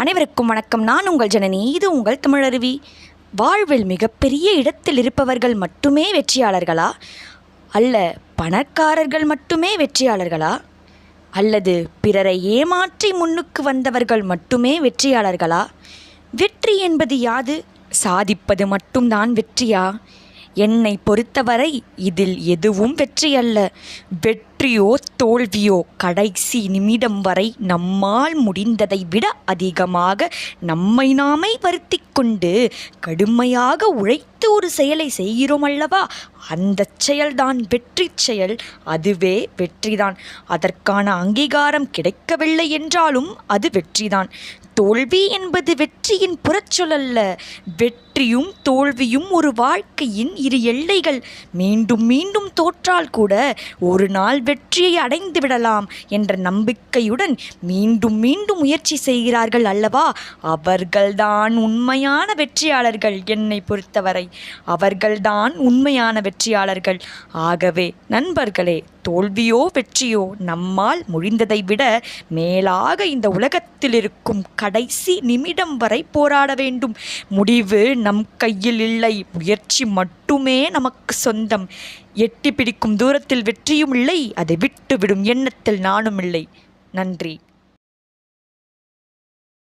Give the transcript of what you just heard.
அனைவருக்கும் வணக்கம். நான் உங்கள் ஜனனி இது உங்கள் தமிழருவி. வாழ்வில் மிகப்பெரிய இடத்தில் இருப்பவர்கள் மட்டுமே வெற்றியாளர்களா? அல்ல பணக்காரர்கள் மட்டுமே வெற்றியாளர்களா? அல்லது பிறரை ஏமாற்றி முன்னுக்கு வந்தவர்கள் மட்டுமே வெற்றியாளர்களா? வெற்றி என்பது யாது? சாதிப்பது மட்டும்தான் வெற்றியா? என்னை பொறுத்தவரை இதில் எதுவும் வெற்றி அல்ல வெற்றி வெற்றியோ தோல்வியோ கடைசி நிமிடம் வரை நம்மால் முடிந்ததை விட அதிகமாக நம்மை நாமே வருத்தி கொண்டு கடுமையாக உழைத்து ஒரு செயலை செய்கிறோம் அல்லவா அந்த செயல்தான் வெற்றி செயல். அதுவே வெற்றிதான். அதற்கான அங்கீகாரம் கிடைக்கவில்லை என்றாலும் அது வெற்றிதான். தோல்வி என்பது வெற்றியின் புறச்சொல் அல்ல. வெற்றியும் தோல்வியும் ஒரு வாழ்க்கையின் இரு எல்லைகள். மீண்டும் மீண்டும் தோற்றால் கூட ஒரு நாள் வெற்றியை அடைந்து விடலாம் என்ற நம்பிக்கையுடன் மீண்டும் மீண்டும் முயற்சி செய்கிறார்கள் அல்லவா? அவர்கள்தான் உண்மையான வெற்றியாளர்கள் என்னை பொறுத்தவரை. அவர்கள்தான் உண்மையான வெற்றியாளர்கள். ஆகவே நண்பர்களே தோல்வியோ வெற்றியோ நம்மால் முடிந்ததை விட மேலாக இந்த உலகத்தில் இருக்கும் கடைசி நிமிடம் வரை போராட வேண்டும். முடிவு நம் கையில் இல்லை. முயற்சி மட்டுமே நமக்கு சொந்தம். எட்டி பிடிக்கும் தூரத்தில் வெற்றியும் இல்லை. அதை விட்டுவிடும் எண்ணத்தில் நானும் இல்லை. நன்றி.